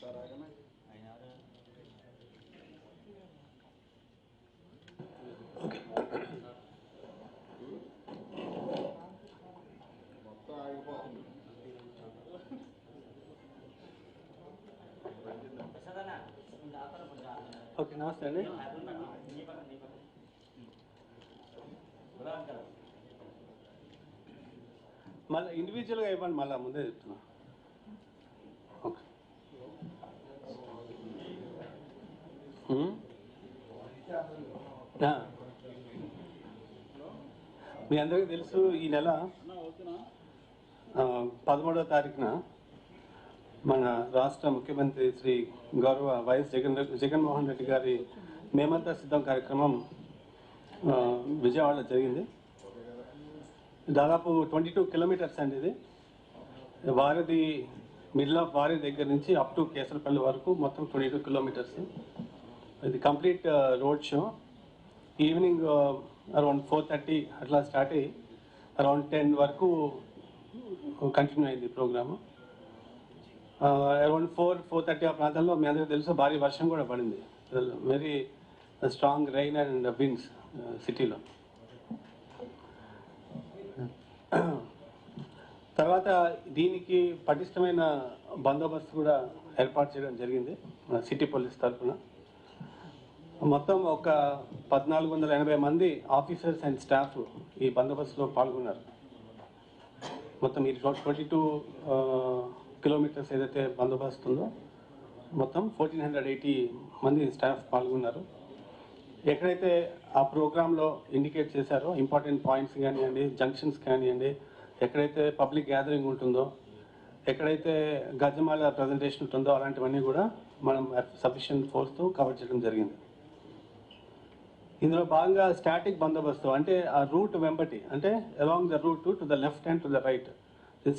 ఆపరా. Okay నమస్తే అండి. మళ్ళీ ఇండివిజువల్గా ఇవ్వండి మళ్ళీ ముందే చెప్తున్నా ఓకే ఉమ్. ఆ. మీ అందరికీ తెలుసు ఈ నెల పదమూడవ తారీఖున మన రాష్ట్ర ముఖ్యమంత్రి శ్రీ గౌరవ వైఎస్ జగన్ జగన్మోహన్ రెడ్డి గారి మేమంతా సిద్ధం కార్యక్రమం విజయవాడలో జరిగింది. దాదాపు ట్వంటీ టూ కిలోమీటర్స్ అండి ఇది. వారధి మిడిల్ ఆఫ్ వారి దగ్గర నుంచి అప్ టు కేసరపల్లి వరకు మొత్తం ట్వంటీ టూ కిలోమీటర్స్. ఇది complete road show. Evening uh, around four thirty అట్లా స్టార్ట్ అయ్యి అరౌండ్ టెన్ వరకు uh, కంటిన్యూ అయింది programme. Uh, around four four thirty ఆ ప్రాంతంలో మీ అందరికీ తెలుసు భారీ వర్షం కూడా పడింది. Very strong rain and winds సిటీలో తర్వాత దీనికి పటిష్టమైన బందోబస్తు కూడా ఏర్పాటు చేయడం జరిగింది సిటీ పోలీస్ తరఫున. మొత్తం ఒక పద్నాలుగు వందల ఎనభై మంది ఆఫీసర్స్ అండ్ స్టాఫ్ ఈ బందోబస్తులో పాల్గొన్నారు. మొత్తం ఈ ట్వంటీ టూ కిలోమీటర్స్ ఏదైతే బందోబస్తు ఉందో మొత్తం ఫోర్టీన్ హండ్రెడ్ ఎయిటీ మంది స్టాఫ్ పాల్గొన్నారు. ఎక్కడైతే ఆ ప్రోగ్రాంలో ఇండికేట్ చేశారో ఇంపార్టెంట్ పాయింట్స్ కానివ్వండి జంక్షన్స్ కానివ్వండి ఎక్కడైతే పబ్లిక్ గ్యాదరింగ్ ఉంటుందో ఎక్కడైతే గజమాల ప్రజెంటేషన్ ఉంటుందో అలాంటివన్నీ కూడా మనం సఫిషియెంట్ ఫోర్స్తో కవర్ చేయడం జరిగింది. ఇందులో భాగంగా స్టాటిక్ బందోబస్తు అంటే ఆ రూట్ వెంబటి అంటే along the route to the left and to the right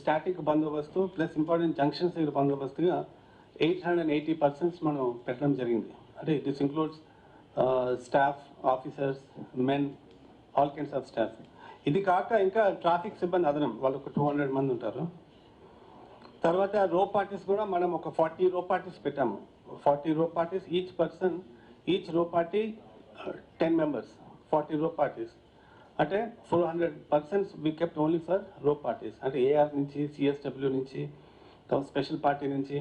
static బందోబస్తు ప్లస్ ఇంపార్టెంట్ జంక్షన్స్ దగ్గర బందోబస్తుగా ఎయిట్ హండ్రెడ్ ఎయిటీ పర్సెంట్స్ మనం పెట్టడం జరిగింది. అంటే this includes staff officers men all kinds of staff ఇది కాక ఇంకా ట్రాఫిక్ సిబ్బంది అదనం వాళ్ళు ఒక టూ హండ్రెడ్ మంది ఉంటారు. తర్వాత రో పార్టీస్ కూడా మనం ఒక ఫార్టీ రో పార్టీస్ పెట్టాము. Forty row parties each person each row party ten members forty row parties అంటే four hundred persons we kept only for row parties అంటే ఏఆర్ నుంచి సిఎస్డబ్ల్యూ నుంచి స్పెషల్ పార్టీ నుంచి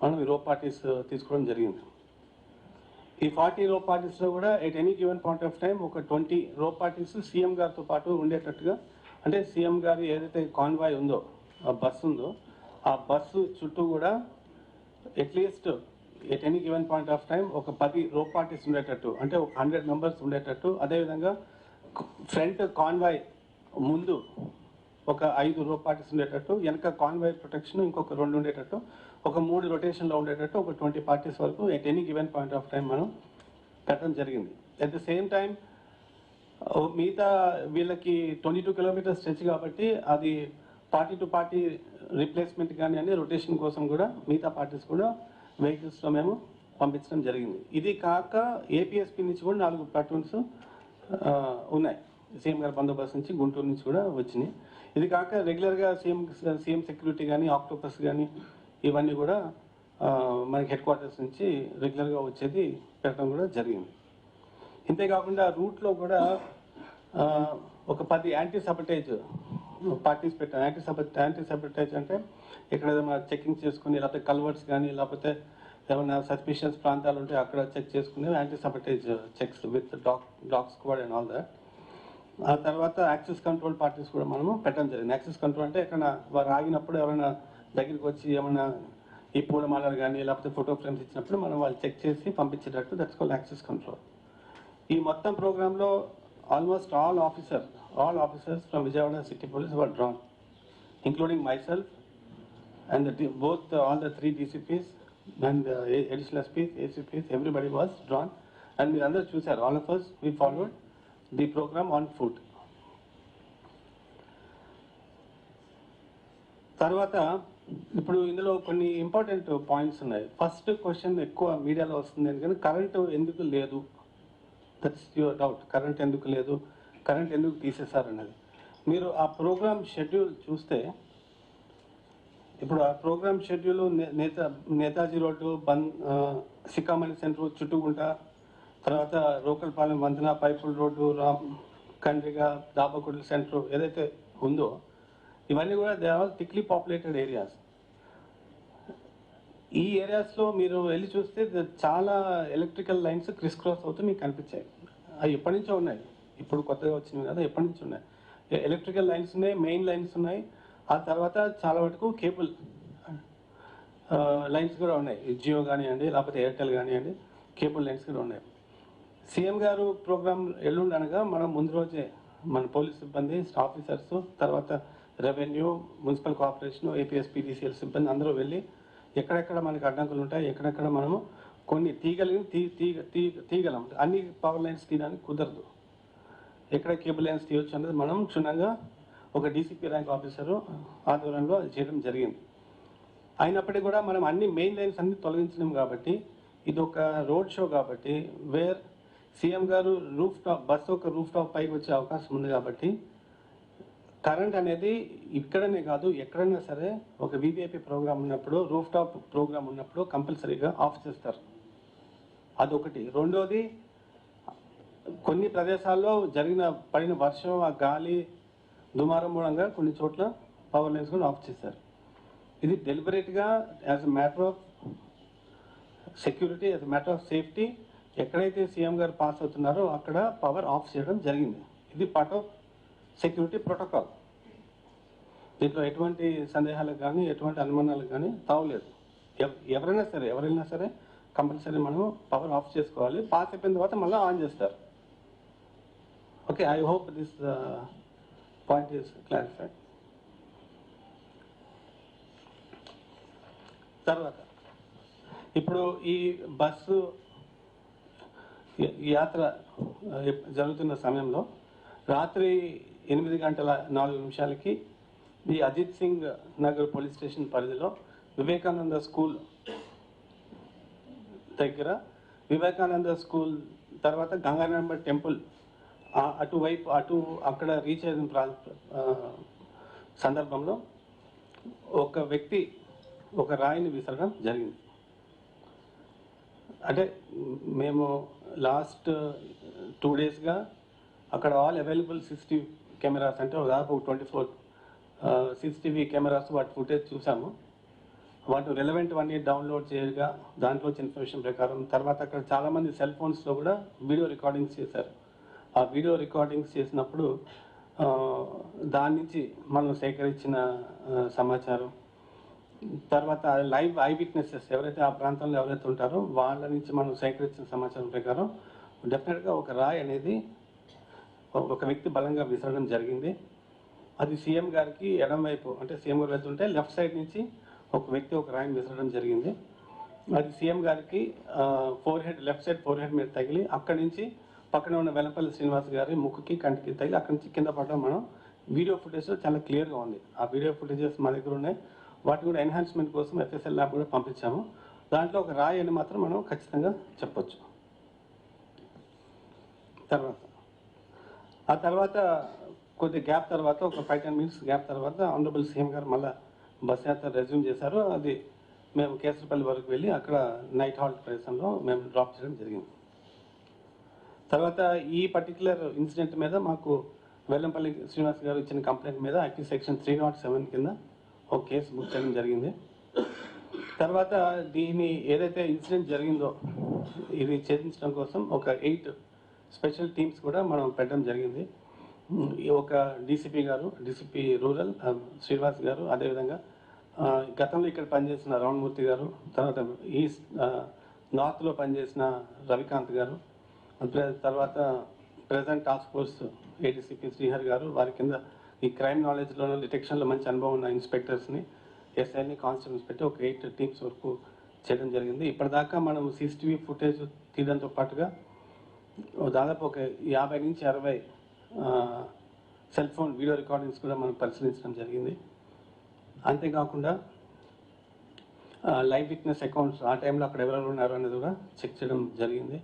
మనం ఈ రో పార్టీస్ uh, తీసుకోవడం జరిగింది. ఈ ఫార్టీ రో పార్టీస్లో కూడా at any given point of time ఒక ట్వంటీ రో పార్టీస్ సీఎం గారితో పాటు ఉండేటట్టుగా అంటే సీఎం గారి ఏదైతే కాన్వాయ్ ఉందో ఆ బస్సు ఉందో ఆ బస్సు చుట్టూ కూడా at least at any given point of time ఒక పది రో పార్టీస్ ఉండేటట్టు అంటే ఒక హండ్రెడ్ మెంబర్స్ ఉండేటట్టు అదేవిధంగా ఫ్రంట్ కాన్వాయ్ ముందు ఒక ఐదు రో పార్టీస్ ఉండేటట్టు వెనక కాన్వాయ్ ప్రొటెక్షన్ ఇంకొక రెండు ఉండేటట్టు ఒక మూడు రొటేషన్లో ఉండేటట్టు ఒక ట్వంటీ పార్టీస్ వరకు at any given point of time మనం పెట్టడం జరిగింది. అట్ ద సేమ్ టైం మిగతా వీళ్ళకి ట్వంటీ టూ కిలోమీటర్స్ స్ట్రెచ్ కాబట్టి అది పార్టీ టు పార్టీ రిప్లేస్మెంట్ కానీ అని రొటేషన్ కోసం కూడా మిగతా పార్టీస్ కూడా వెహికల్స్లో మేము పంపించడం జరిగింది. ఇది కాక ఏపీఎస్పీ నుంచి కూడా నాలుగు ప్లాట్ఫామ్స్ ఉన్నాయి. సీఎం గారి బందోబస్తు నుంచి గుంటూరు నుంచి కూడా వచ్చినాయి. ఇది కాక రెగ్యులర్గా సీఎం సీఎం సెక్యూరిటీ కానీ ఆక్టోపస్ కానీ ఇవన్నీ కూడా మనకి హెడ్ క్వార్టర్స్ నుంచి రెగ్యులర్గా వచ్చేది పెట్టడం కూడా జరిగింది. ఇంతేకాకుండా రూట్లో కూడా ఒక పది anti sabotage participate anti separate anti sabotage అంటే ఇక్కడ ఏదైనా చెకింగ్ చేసుకుని లేకపోతే కల్వర్ట్స్ కానీ లేకపోతే ఏమైనా సస్పిషియస్ ప్రాంతాలు ఉంటే అక్కడ చెక్ చేసుకుని anti sabotage checks with dog dog squad and all that. ఆ తర్వాత యాక్సెస్ కంట్రోల్ పార్టీస్ కూడా మనము పెట్టడం జరిగింది. యాక్సెస్ కంట్రోల్ అంటే ఎక్కడ వారు ఆగినప్పుడు ఎవరైనా దగ్గరికి వచ్చి ఏమైనా ఈ పూలమాలలు కానీ లేకపోతే ఫోటో ఫ్రేమ్స్ ఇచ్చినప్పుడు మనం వాళ్ళు చెక్ చేసి పంపించేటట్టు దట్స్ కాల్ యాక్సెస్ కంట్రోల్. ఈ మొత్తం ప్రోగ్రాంలో almost all officer all officers from Vijayawada city police were drawn including myself and both all the three DCPs and additional SPs, ACPs, everybody was drawn and మీరు అందరూ చూశారు all of us, we followed the programme on foot తర్వాత ఇప్పుడు ఇందులో కొన్ని important points ఉన్నాయి. First question ఎక్కువ మీడియాలో వస్తుంది. ఎందుకంటే కరెంటు ఎందుకు లేదు? దట్స్ యువర్ డౌట్ కరెంట్ ఎందుకు లేదు? కరెంట్ ఎందుకు తీసేశారన్నది. మీరు ఆ ప్రోగ్రామ్ షెడ్యూల్ చూస్తే ఇప్పుడు ఆ ప్రోగ్రామ్ షెడ్యూల్ నేత నేతాజీ రోడ్డు బంద్ సిక్కామణి సెంటర్ చుట్టుకుంట తర్వాత రోకల్పాలెం వంతెన పైపుల్ రోడ్డు రామ్ కండ్రిగా దాబకుడి సెంటర్ ఏదైతే ఉందో ఇవన్నీ కూడా they are thickly populated areas. ఈ ఏరియాస్లో మీరు వెళ్ళి చూస్తే చాలా ఎలక్ట్రికల్ లైన్స్ క్రిస్ క్రాస్ అవుతూ మీకు కనిపించాయి. అవి ఎప్పటి నుంచో ఉన్నాయి. ఇప్పుడు కొత్తగా వచ్చినవి కదా ఎప్పటి నుంచి ఉన్నాయి? ఎలక్ట్రికల్ లైన్స్ ఉన్నాయి మెయిన్ లైన్స్ ఉన్నాయి. ఆ తర్వాత చాలా వరకు కేబుల్ లైన్స్ కూడా ఉన్నాయి. జియో కానివ్వండి లేకపోతే ఎయిర్టెల్ కానివ్వండి కేబుల్ లైన్స్ కూడా ఉన్నాయి. సీఎం గారు ప్రోగ్రామ్ ఎల్లుండి అనగా మనం ముందు రోజే మన పోలీస్ సిబ్బంది ఆఫీసర్స్ తర్వాత revenue municipal corporation APS PDCL సిబ్బంది అందరూ వెళ్ళి ఎక్కడెక్కడ మనకి అడ్డంకులు ఉంటాయి ఎక్కడెక్కడ మనము కొన్ని తీగలిగి తీ తీగ తీగలం. అన్ని పవర్ లైన్స్ తీయడానికి కుదరదు. ఎక్కడ కేబుల్ లైన్స్ తీయొచ్చు అనేది మనం క్షుణ్ణంగా ఒక డీసీపీ ర్యాంక్ ఆఫీసరు ఆధ్వర్యంలో అది చేయడం జరిగింది. అయినప్పటికీ కూడా మనం అన్ని మెయిన్ లైన్స్ అన్ని తొలగించినాం కాబట్టి ఇది ఒక రోడ్ షో కాబట్టి where CM garu roof top bus ఒక రూఫ్ టాప్ పైకి వచ్చే అవకాశం ఉంది కాబట్టి కరెంట్ అనేది ఇక్కడనే కాదు ఎక్కడైనా సరే ఒక వివిఐపి ప్రోగ్రామ్ ఉన్నప్పుడు రూఫ్ టాప్ ప్రోగ్రామ్ ఉన్నప్పుడు కంపల్సరీగా ఆఫ్ చేస్తారు. అదొకటి. రెండోది కొన్ని ప్రదేశాల్లో జరిగిన పడిన వర్షం ఆ గాలి దుమారం మూలంగా కొన్ని చోట్ల పవర్ లైన్స్ కూడా ఆఫ్ చేశారు. ఇది డెలిబరేట్గా as a matter of security as a matter of safety ఎక్కడైతే సీఎం గారు పాస్ అవుతున్నారో అక్కడ పవర్ ఆఫ్ చేయడం జరిగింది. ఇది పార్ట్ ఆఫ్ సెక్యూరిటీ ప్రోటోకాల్ దీంట్లో ఎటువంటి సందేహాలకు కానీ ఎటువంటి అనుమానాలకు కానీ తావలేదు. ఎవరైనా సరే ఎవరైనా సరే కంపల్సరీ మనం పవర్ ఆఫ్ చేసుకోవాలి. పాస్ అయిపోయిన తర్వాత మళ్ళీ ఆన్ చేస్తారు. Okay I hope this point is clarified. తర్వాత ఇప్పుడు ఈ బస్సు యాత్ర జరుగుతున్న సమయంలో రాత్రి ఎనిమిది గంటల నాలుగు నిమిషాలకి ఈ అజిత్ సింగ్ నగర్ పోలీస్ స్టేషన్ పరిధిలో వివేకానంద స్కూల్ దగ్గర వివేకానంద స్కూల్ తర్వాత గంగారాంబ టెంపుల్ అటువైపు అటు అక్కడ రీచ్ అయిన ప్రా సందర్భంలో ఒక వ్యక్తి ఒక రాయిని విసరడం జరిగింది. అంటే మేము లాస్ట్ టూ డేస్గా అక్కడ ఆల్ అవైలబుల్ సిసిటీవీ కెమెరాస్ అంటే దాదాపు ట్వంటీ ఫోర్ సిసిటీవీ కెమెరాస్ వాటి ఫుటేజ్ చూసాము. వాటి రెలవెంట్ అన్ని డౌన్లోడ్ చేయగా దాంట్లో వచ్చిన ఇన్ఫర్మేషన్ ప్రకారం తర్వాత అక్కడ చాలామంది సెల్ ఫోన్స్లో కూడా వీడియో రికార్డింగ్స్ చేశారు. ఆ వీడియో రికార్డింగ్స్ చేసినప్పుడు దాని నుంచి మనం సేకరించిన సమాచారం. తర్వాత లైవ్ ఐ విట్నెసెస్ ఎవరైతే ఆ ప్రాంతంలో ఎవరైతే ఉంటారో వాళ్ళ నుంచి మనం సేకరించిన సమాచారం ప్రకారం డెఫినెట్గా ఒక రాయి అనేది ఒక వ్యక్తి బలంగా విసరడం జరిగింది. అది సీఎం గారికి ఎడం వైపు అంటే సీఎం గారు వెళ్తుంటే లెఫ్ట్ సైడ్ నుంచి ఒక వ్యక్తి ఒక రాయిని విసరడం జరిగింది. అది సీఎం గారికి forehead left side forehead మీద తగిలి అక్కడి నుంచి పక్కన ఉన్న వెలంపల్లి శ్రీనివాస్ గారి ముక్కుకి కంటికి తగిలి అక్కడి నుంచి కింద పడడం మనం వీడియో ఫుటేజ్ చాలా క్లియర్గా ఉంది. ఆ వీడియో ఫుటేజెస్ మా దగ్గర ఉన్నాయి. వాటి కూడా ఎన్హాన్స్మెంట్ కోసం ఎఫ్ఎస్ఎల్ ల్యాబ్ కూడా పంపించాము. దాంట్లో ఒక రాయి అని మాత్రం మనం ఖచ్చితంగా చెప్పొచ్చు. తర్వాత ఆ తర్వాత కొద్ది గ్యాప్ తర్వాత ఒక ఫైవ్ టెన్ మినిట్స్ గ్యాప్ తర్వాత ఆనరబుల్ సీఎం గారు మళ్ళీ బస్ యాత్ర రెజ్యూమ్ చేశారు. అది మేము కేసరపల్లి వరకు వెళ్ళి అక్కడ నైట్ హాల్ట్ ప్రదేశంలో మేము డ్రాప్ చేయడం జరిగింది. తర్వాత ఈ పర్టికులర్ ఇన్సిడెంట్ మీద మాకు వెల్లంపల్లి శ్రీనివాస్ గారు ఇచ్చిన కంప్లైంట్ మీద IT section three not seven కింద ఒక కేసు బుక్ చేయడం జరిగింది. తర్వాత దీని ఏదైతే ఇన్సిడెంట్ జరిగిందో ఇది ఛేదించడం కోసం ఒక ఎయిట్ స్పెషల్ టీమ్స్ కూడా మనం పెట్టడం జరిగింది. ఈ ఒక డీసీపీ గారు డీసీపీ రూరల్ శ్రీనివాస్ గారు అదేవిధంగా గతంలో ఇక్కడ పనిచేసిన రమణమూర్తి గారు తర్వాత ఈస్ట్ నార్త్లో పనిచేసిన రవికాంత్ గారు తర్వాత present task force ADCP Srihar garu వారి కింద ఈ క్రైమ్ నాలెడ్జ్లో డిటెక్షన్లో మంచి అనుభవం ఉన్న ఇన్స్పెక్టర్స్ని ఎస్ఐని కానిస్టేబుల్స్ పెట్టి ఒక ఎయిట్ టీమ్స్ వరకు చేయడం జరిగింది. ఇప్పటిదాకా మనం సీసీటీవీ ఫుటేజ్ తీయడంతో పాటుగా దాదాపు ఒక యాభై నుంచి అరవై సెల్ ఫోన్ వీడియో రికార్డింగ్స్ కూడా మనం పరిశీలించడం జరిగింది. అంతేకాకుండా లైవ్ విట్నెస్ అకౌంట్స్ ఆ టైంలో అక్కడ ఎవరెవరు ఉన్నారు అనేది కూడా చెక్ చేయడం జరిగింది.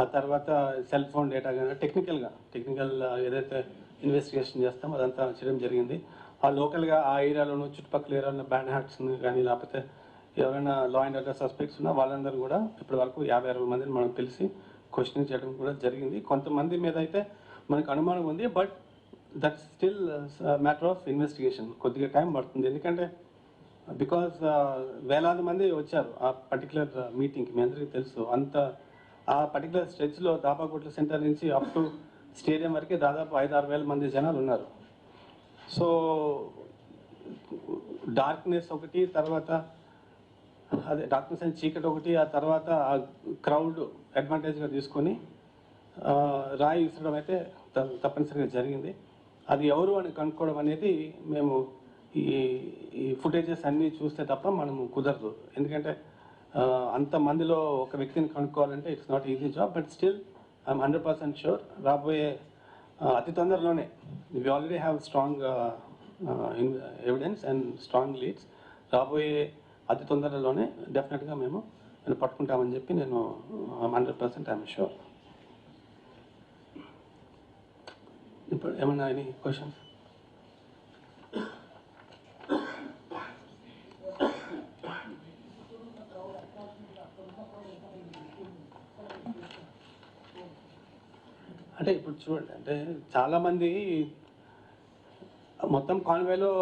ఆ తర్వాత సెల్ ఫోన్ డేటా కానీ టెక్నికల్గా టెక్నికల్ ఏదైతే ఇన్వెస్టిగేషన్ చేస్తామో అదంతా చేయడం జరిగింది. ఆ లోకల్గా ఆ ఏరియాలోనూ చుట్టుపక్కల ఏరియాలో బ్యాండ్ హ్యాట్స్ కానీ లేకపోతే ఎవరైనా లా అండ్ ఆర్డర్ సస్పెక్ట్స్ ఉన్నా వాళ్ళందరూ కూడా ఇప్పటి వరకు యాభై అరవై మందిని మనం తెలిసి క్వశ్చన్ చేయడం కూడా జరిగింది. కొంతమంది మీద అయితే మనకు అనుమానం ఉంది but that still matter of investigation కొద్దిగా టైం పడుతుంది. ఎందుకంటే బికాస్ uh, వేలాది మంది వచ్చారు ఆ పర్టికులర్ మీటింగ్కి uh, మీ అందరికీ తెలుసు అంత ఆ పర్టికులర్ స్ట్రెచ్లో దాబాకోట్ల సెంటర్ నుంచి అప్ టు స్టేడియం వరకే దాదాపు ఐదు ఆరు వేల మంది జనాలు ఉన్నారు. సో డార్క్నెస్ ఒకటి తర్వాత అదే డార్క్నెస్ అండ్ చీకటి ఒకటి ఆ తర్వాత ఆ క్రౌడ్ అడ్వాంటేజ్గా తీసుకొని రాయి విసరడం అయితే త- తప్పనిసరిగా జరిగింది. అది ఎవరు అని కనుక్కోవడం అనేది మేము ఈ ఈ ఫుటేజెస్ అన్నీ చూస్తే తప్ప మనము కుదరదు. ఎందుకంటే అంతమందిలో అంత మందిలో ఒక వ్యక్తిని కనుక్కోవాలంటే it's not easy job but still I'm hundred percent sure రాబోయే అతి తొందరలోనే we already have strong evidence and strong leads రాబోయే అతి తొందరలోనే డెఫినెట్గా మేము నేను పట్టుకుంటామని చెప్పి నేను హండ్రెడ్ పర్సెంట్ ఐఎమ్ షూర్ ఇప్పుడు ఏమన్నా ఎనీ క్వశ్చన్స్ అంటే ఇప్పుడు చూడండి అంటే చాలామంది మొత్తం కాన్వేలో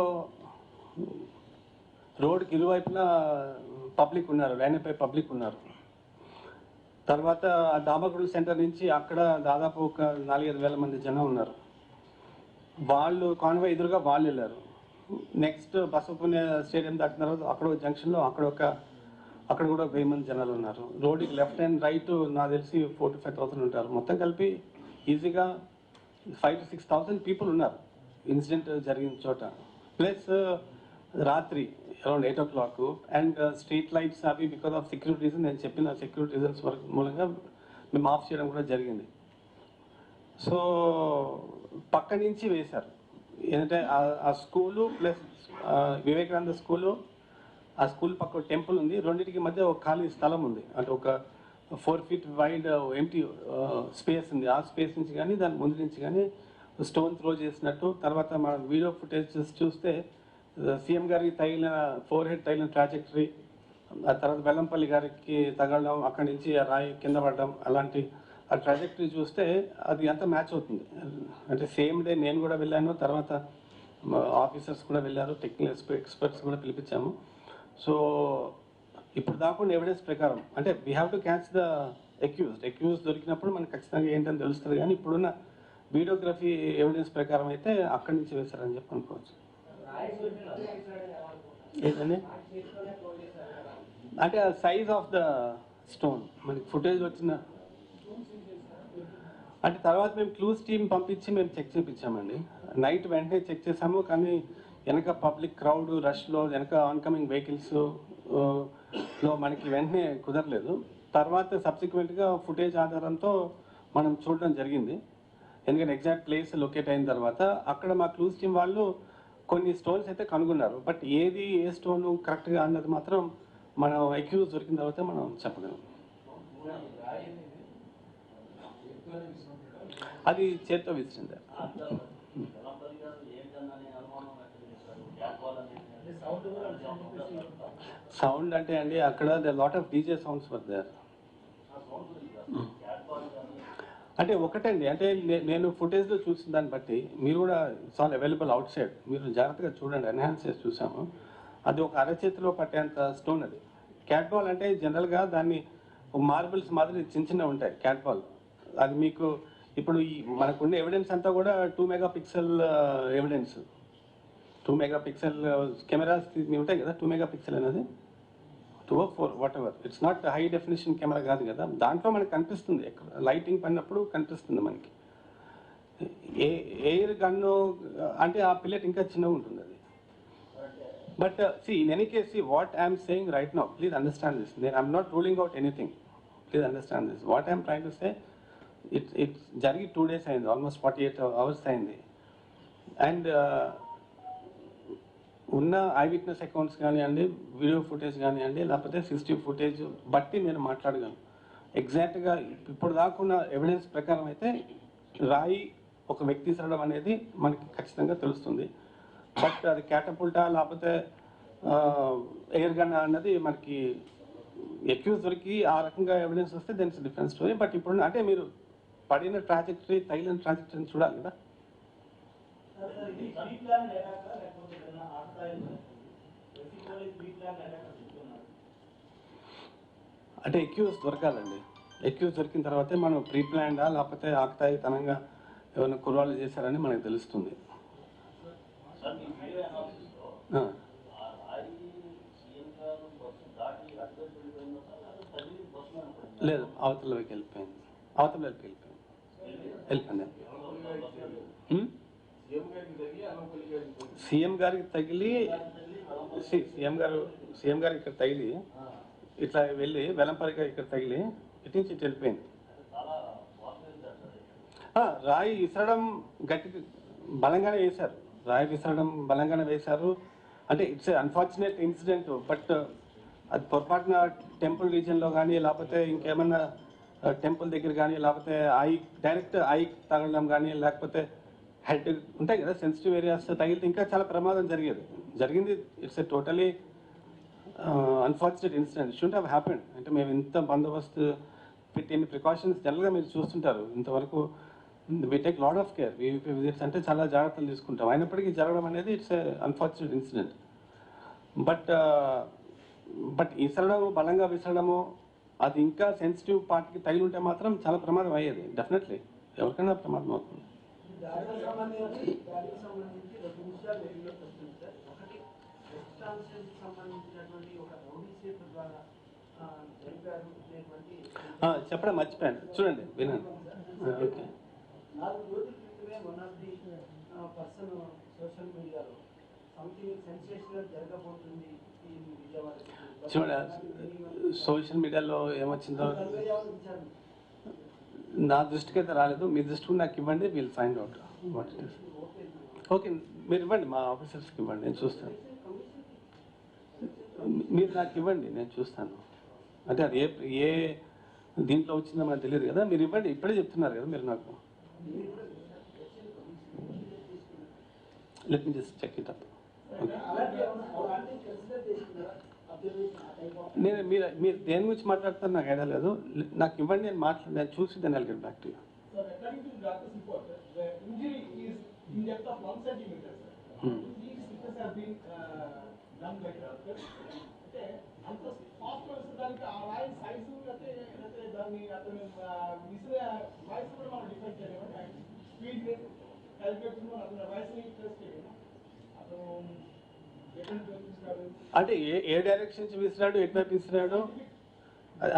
రోడ్కి ఇరువైపున పబ్లిక్ ఉన్నారు లైన్పై పబ్లిక్ ఉన్నారు. తర్వాత ఆ దామగుడు సెంటర్ నుంచి అక్కడ దాదాపు ఒక నాలుగైదు వేల మంది జనం ఉన్నారు. వాళ్ళు కాన్వే ఎదురుగా వాళ్ళు వెళ్ళారు. నెక్స్ట్ బసపుణ్య స్టేడియం దాటిన తర్వాత అక్కడ ఒక జంక్షన్లో అక్కడ ఒక అక్కడ కూడా వెయ్యి మంది జనాలు ఉన్నారు. రోడ్డుకి లెఫ్ట్ అండ్ రైట్ నాకు తెలిసి ఫోర్టీ ఫైవ్ థౌసండ్ ఉంటారు. మొత్తం కలిపి ఈజీగా five to six thousand people ఉన్నారు. ఇన్సిడెంట్ జరిగిన చోట. ప్లస్ uh, రాత్రి around eight o'clock and street lights అవి బికాస్ ఆఫ్ సెక్యూరిటీ రీజన్ నేను చెప్పిన సెక్యూరిటీ రీజన్స్ వరకు మూలంగా మేము ఆఫ్ చేయడం కూడా జరిగింది. సో పక్క నుంచి వేశారు. ఏంటంటే ఆ- ఆ స్కూలు ప్లస్ వివేకానంద స్కూలు ఆ స్కూల్ పక్క టెంపుల్ ఉంది. రెండింటికి మధ్య ఒక ఖాళీ స్థలం ఉంది. అంటే ఒక four feet wide empty space ఉంది. ఆ స్పేస్ నుంచి కానీ దాని ముందు నుంచి కానీ స్టోన్ త్రో చేసినట్టు. తర్వాత మనం వీడియో ఫుటేజ్ చూస్తే సీఎం గారికి తగిలిన ఫోర్ హెడ్ తగిలిన ట్రాజెక్టరీ ఆ తర్వాత వెల్లంపల్లి గారికి తగలడం అక్కడి నుంచి ఆ రాయి కింద పడడం అలాంటి ఆ ట్రాజెక్టరీ చూస్తే అది అంత మ్యాచ్ అవుతుంది. అంటే సేమ్ డే నేను కూడా వెళ్ళాను తర్వాత ఆఫీసర్స్ కూడా వెళ్ళారు టెక్నికల్ ఎక్స్పర్ట్స్ కూడా పిలిపించాము. సో ఇప్పుడు దాకుండా ఎవిడెన్స్ ప్రకారం అంటే we have to catch the accused accused దొరికినప్పుడు మనకు ఖచ్చితంగా ఏంటని తెలుస్తుంది కానీ ఇప్పుడున్న వీడియోగ్రఫీ ఎవిడెన్స్ ప్రకారం అయితే అక్కడి నుంచి వేశారని చెప్పి అనుకోవచ్చు. ఏంటండి? అంటే ఆ సైజ్ ఆఫ్ ద స్టోన్ మనకి ఫుటేజ్ వచ్చిన అంటే తర్వాత మేము క్లూస్ టీమ్ పంపించి మేము చెక్ చేయించామండి నైట్ వెంటనే చెక్ చేసాము కానీ వెనక పబ్లిక్ క్రౌడ్ రష్లో వెనక ఆన్కమింగ్ వెహికల్స్ లో మనకి వెంటనే కుదరలేదు. తర్వాత సబ్సిక్వెంట్గా ఫుటేజ్ ఆధారంతో మనం చూడడం జరిగింది. ఎందుకంటే ఎగ్జాక్ట్ ప్లేస్ లొకేట్ అయిన తర్వాత అక్కడ మా క్లూస్ టీం వాళ్ళు కొన్ని స్టోన్స్ అయితే కనుగొన్నారు. బట్ ఏది ఏ స్టోన్ కరెక్ట్గా అన్నది మాత్రం మనం ఎక్యూజ్ దొరికిన తర్వాత మనం చెప్పగలం. అది చేత్తో విసిరింది. సౌండ్ అంటే అండి అక్కడ the lot of DJ sounds were there అంటే ఒకటండి అంటే నేను ఫుటేజ్లో చూసిన దాన్ని బట్టి మీరు కూడా it's all available out side మీరు జాగ్రత్తగా చూడండి ఎన్హాన్స్ చేసి చూసాము. అది ఒక అరచేతిలో పట్టేంత స్టోన్ అది. క్యాట్ బాల్ అంటే జనరల్గా దాన్ని మార్బుల్స్ మాదిరి చిన్న చిన్న ఉంటాయి క్యాట్ బాల్ అది మీకు ఇప్పుడు ఈ మనకున్న ఎవిడెన్స్ అంతా కూడా two megapixel evidence two megapixel cameras ఉంటాయి కదా టూ మెగా పిక్సెల్ అనేది. Two four whatever it's not high definition camera కాదు కదా. దాంట్లో మనకి కనిపిస్తుంది లైటింగ్ పడినప్పుడు కనిపిస్తుంది మనకి. ఏ ఎయిర్ గన్ను అంటే ఆ పిల్లెట్ ఇంకా చిన్నగా ఉంటుంది అది. But see in any case what I'm saying right now please understand this నేను I'm not ruling out anything please understand this what I'm trying to say it it జరిగి two days అయింది. Almost forty eight hours అయింది and ఉన్న eye witness accounts కానివ్వండి video footage కానివ్వండి లేకపోతే system footage బట్టి నేను మాట్లాడగలను. ఎగ్జాక్ట్గా ఇప్పుడు దాకున్న ఎవిడెన్స్ ప్రకారం అయితే రాయి ఒక వ్యక్తి ఇసరడం అనేది మనకి ఖచ్చితంగా తెలుస్తుంది. బట్ అది క్యాటపుల్టా లేకపోతే ఎయిర్ గన్ అన్నది మనకి ఎక్యూజ్ దొరికి ఆ రకంగా ఎవిడెన్స్ వస్తే దెన్ డిఫరెన్స్ స్టోరీ బట్ ఇప్పుడు అంటే మీరు పడిన ట్రాజెక్టరీ తగిలిన ట్రాజెక్టరీని చూడాలి కదా. అంటే ఎక్యూజ్ దొరకాలండి. ఎక్యూజ్ దొరికిన తర్వాతే మనం ప్రీ ప్లాన్డా లేకపోతే ఆకతాయితనంగా ఏమైనా కుర్రాలు చేశారని మనకు తెలుస్తుంది. లేదు అవతల వైపు వెళ్ళిపోయింది. అవతల వైపు వెళ్ళిపోయింది. వెళ్ళిపోయింది? సీఎం గారికి తగిలి సి- సీఎం గారు సీఎం గారికి ఇక్కడ తగిలి ఇట్లా వెళ్ళి వెలంపరిగా ఇక్కడ తగిలి ఇటు నుంచి ఇటు వెళ్ళిపోయింది. రాయి విసరడం గట్టి బలంగానే వేశారు. రాయి విసరడం బలంగానే వేశారు. అంటే ఇట్స్ అన్ఫార్చునేట్ ఇన్సిడెంట్ బట్ అది పొరపాటున టెంపుల్ రీజియన్లో కానీ లేకపోతే ఇంకేమన్నా uh, టెంపుల్ దగ్గర కానీ లేకపోతే ఐ డైరెక్ట్ ఐ తగలడం కానీ లేకపోతే హెడ్ ఉంటాయి కదా సెన్సిటివ్ ఏరియాస్ తగిలితే ఇంకా చాలా ప్రమాదం జరిగేది. జరిగింది it's a totally unfortunate incident should have happened అంటే మేము ఇంత బందోబస్తు పెట్టిన ప్రికాషన్స్ జనరల్గా మీరు చూస్తుంటారు. ఇంతవరకు we take lot of care visits అంటే చాలా జాగ్రత్తలు తీసుకుంటాం. అయినప్పటికీ జరగడం అనేది it's unfortunate incident but but విసరడము బలంగా విసరడము అది ఇంకా సెన్సిటివ్ పార్ట్కి తగిలి ఉంటే మాత్రం చాలా ప్రమాదం అయ్యేది. డెఫినెట్లీ ఎవరికైనా ప్రమాదం అవుతుంది. దాడికి సంబంధించి దాడికి సంబంధించి రెండు విషయాలు వెలుగులోకి వస్తుంది సార్. ఒకటి వెస్ట్ సంబంధించినటువంటి ఒక రౌడీ ద్వారా జరిపారు అనేటువంటి చెప్పడం మర్చిపోయాను. చూడండి వినండి. ఓకే. నాలుగు రోజుల క్రితమే one of the person social మీడియాలో చూడండి సోషల్ మీడియాలో ఏమొచ్చిందో? నా దృష్టికి అయితే రాలేదు. మీ దృష్టికి నాకు ఇవ్వండి we'll find out what it is okay మీరు ఇవ్వండి మా ఆఫీసర్స్కి ఇవ్వండి నేను చూస్తాను. మీరు నాకు ఇవ్వండి నేను చూస్తాను. అంటే అది ఏ ఏ దీంట్లో వచ్చిందో మనకు తెలియదు కదా. మీరు ఇవ్వండి ఇప్పుడే చెప్తున్నారు కదా మీరు నాకు. Let me just check it up okay నేను మీరు మీరు దేని గురించి మాట్లాడతారు నాకు ఐడియా లేదు. నాకు ఇవ్వండి నేను మాట్లాడి నేను చూసి దాన్ని గెట్ బ్యాక్ టు అతను అంటే ఏ ఏ డైరెక్షన్ నుంచి విసిరాడు ఎటువైపు విసిరాడు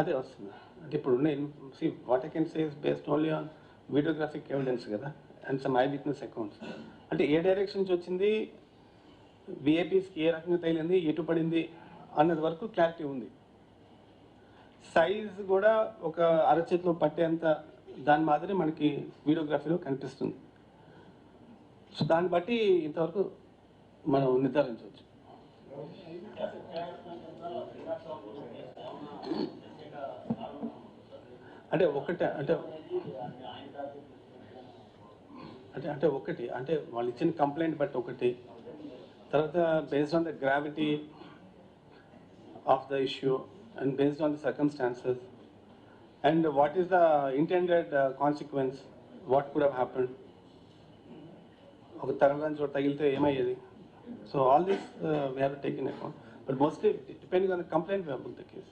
అదే వస్తుంది. అంటే ఇప్పుడు ఉన్న see what I can says based only on videographic evidence కదా and some eye witness accounts అంటే ఏ డైరెక్షన్ నుంచి వచ్చింది? విఐపీస్కి ఏ రకంగా తగిలింది? ఎటు పడింది? అన్నది వరకు క్లారిటీ ఉంది. సైజ్ కూడా ఒక అరచేతిలో పట్టేంత దాని మాదిరి మనకి వీడియోగ్రఫీలో కనిపిస్తుంది. సో దాన్ని బట్టి ఇంతవరకు మనం నిర్ధారించవచ్చు. అంటే ఒకటే అంటే అంటే అంటే ఒకటి అంటే వాళ్ళు ఇచ్చిన కంప్లైంట్ బట్టి ఒకటి. తర్వాత based on the gravity of the issue and based on the circumstances and what is the intended consequence what could have happened ఒక తరగని చోట తగిలితే ఏమయ్యేది? So all this we have take in account but mostly depending on the complaint we have book the case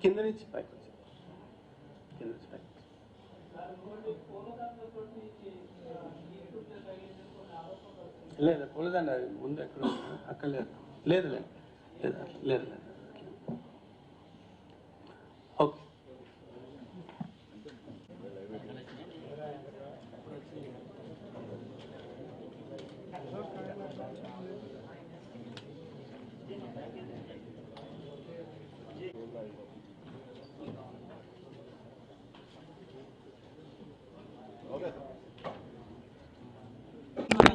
కింద నుంచి పైకి వచ్చి కింద నుంచి పైకి లేదు పూలదండ ముందు ఎక్కడ ఉంది? అక్కడ లేదు లేదు లేదు లేదు అట్లా లేదు లేదు ఓకే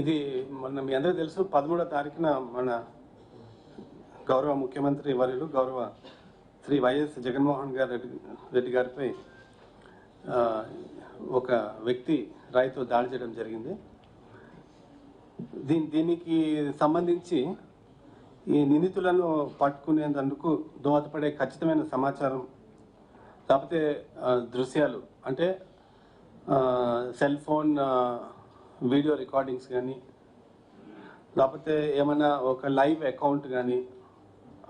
ఇది మొన్న మీ అందరికీ తెలుసు పదమూడో తారీఖున మన గౌరవ ముఖ్యమంత్రి వర్యులు గౌరవ శ్రీ వైఎస్ జగన్మోహన్ గారు రెడ్డి రెడ్డి గారిపై ఒక వ్యక్తి రైతు దాడి చేయడం జరిగింది. దీని దీనికి సంబంధించి ఈ నిందితులను పట్టుకునేందుకు దోహదపడే ఖచ్చితమైన సమాచారం లేకపోతే దృశ్యాలు అంటే సెల్ ఫోన్ వీడియో రికార్డింగ్స్ కానీ లేకపోతే ఏమన్నా ఒక లైవ్ అకౌంట్ కానీ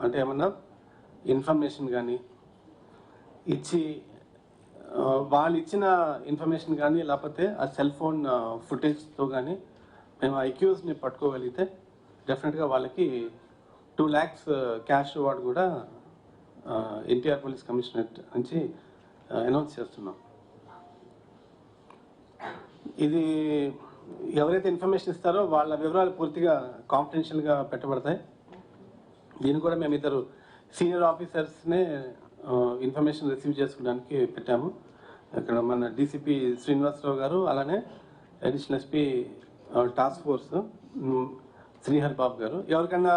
అంటే ఏమన్నా ఇన్ఫర్మేషన్ కానీ ఇచ్చి వాళ్ళు ఇచ్చిన ఇన్ఫర్మేషన్ కానీ లేకపోతే ఆ సెల్ ఫోన్ ఫుటేజ్తో కానీ మేము అక్యూజ్ని పట్టుకోగలిగితే డెఫినెట్గా వాళ్ళకి టూ ల్యాక్స్ క్యాష్ అవార్డు కూడా ఎన్టీఆర్ పోలీస్ కమిషనరేట్ నుంచి అనౌన్స్ చేస్తున్నాం. ఇది ఎవరైతే ఇన్ఫర్మేషన్ ఇస్తారో వాళ్ళ వివరాలు పూర్తిగా కాన్ఫిడెన్షియల్గా పెట్టబడతాయి. దీన్ని కూడా మేము ఇద్దరు సీనియర్ ఆఫీసర్స్నే ఇన్ఫర్మేషన్ రిసీవ్ చేసుకోవడానికి పెట్టాము. ఇక్కడ మన డీసీపీ శ్రీనివాసరావు గారు అలానే additional SP task force Srihar Babu garu. ఎవరికైనా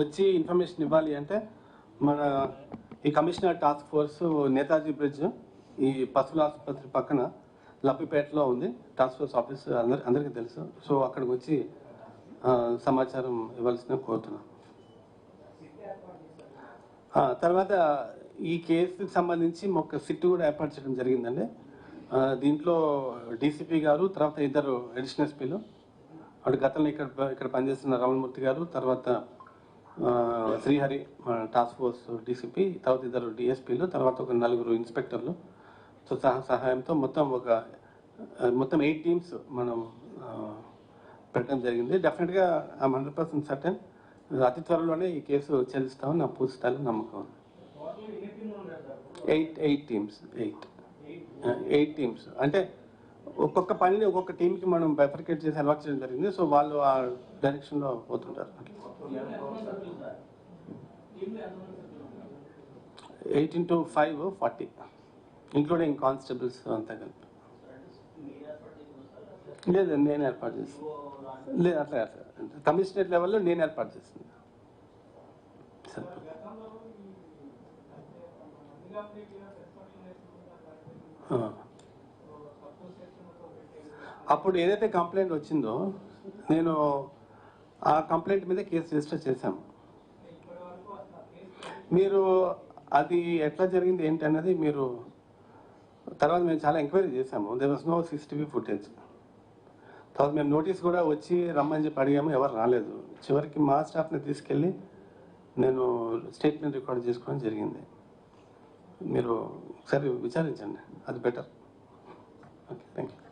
వచ్చి ఇన్ఫర్మేషన్ ఇవ్వాలి అంటే మన ఈ commissioner task force Netaji bridge ఈ పశువుల ఆసుపత్రి పక్కన లబ్బిపేటలో ఉంది. టాస్క్ ఫోర్స్ ఆఫీస్ అందరి అందరికీ తెలుసు. సో అక్కడికి వచ్చి సమాచారం ఇవ్వాల్సిన కోరుతున్నాం. తర్వాత ఈ కేసుకి సంబంధించి ఒక సిట్ కూడా ఏర్పాటు చేయడం జరిగిందండి. దీంట్లో డీసీపీ గారు తర్వాత ఇద్దరు అడిషనల్ ఎస్పీలు అటు గతంలో ఇక్కడ ఇక్కడ పనిచేస్తున్న రమణమూర్తి గారు తర్వాత శ్రీహరి టాస్క్ ఫోర్స్ డీసీపీ తర్వాత ఇద్దరు డిఎస్పీలు తర్వాత ఒక నలుగురు ఇన్స్పెక్టర్లు. సో సహా సహాయంతో మొత్తం ఒక మొత్తం ఎయిట్ టీమ్స్ మనం పెట్టడం జరిగింది. డెఫినెట్గా ఐమ్ హండ్రెడ్ పర్సెంట్ సర్టన్ అతి త్వరలోనే ఈ కేసు చెల్లిస్తామని నా పూర్తి స్థాయిలో నమ్మకం eight eight teams eight. Eight teams. అంటే ఒక్కొక్క పనిని ఒక్కొక్క టీంకి మనం బెఫర్కేట్ చేసి అలవాటు చేయడం జరిగింది. సో వాళ్ళు ఆ డైరెక్షన్లో పోతుంటారు. Eight into five forty. Including constables అంతా కలిపి. లేదు నేను ఏర్పాటు చేస్తాను లేదు అట్లా అట్లా కమిషనరేట్ లెవెల్లో నేను ఏర్పాటు చేస్తాను అప్పుడు ఏదైతే కంప్లైంట్ వచ్చిందో నేను ఆ కంప్లైంట్ మీద కేసు రిజిస్టర్ చేశాము. మీరు అది ఎట్లా జరిగింది ఏంటి మీరు తర్వాత మేము చాలా ఎంక్వైరీ చేశాము. They was no CCTV footage తర్వాత మేము నోటీస్ కూడా వచ్చి రమ్మని చెప్పి అడిగాము ఎవరు రాలేదు. చివరికి మా స్టాఫ్ని తీసుకెళ్ళి నేను స్టేట్మెంట్ రికార్డ్ చేసుకోవడం జరిగింది. మీరు ఒకసారి విచారించండి. అది బెటర్ ఓకే థ్యాంక్ యూ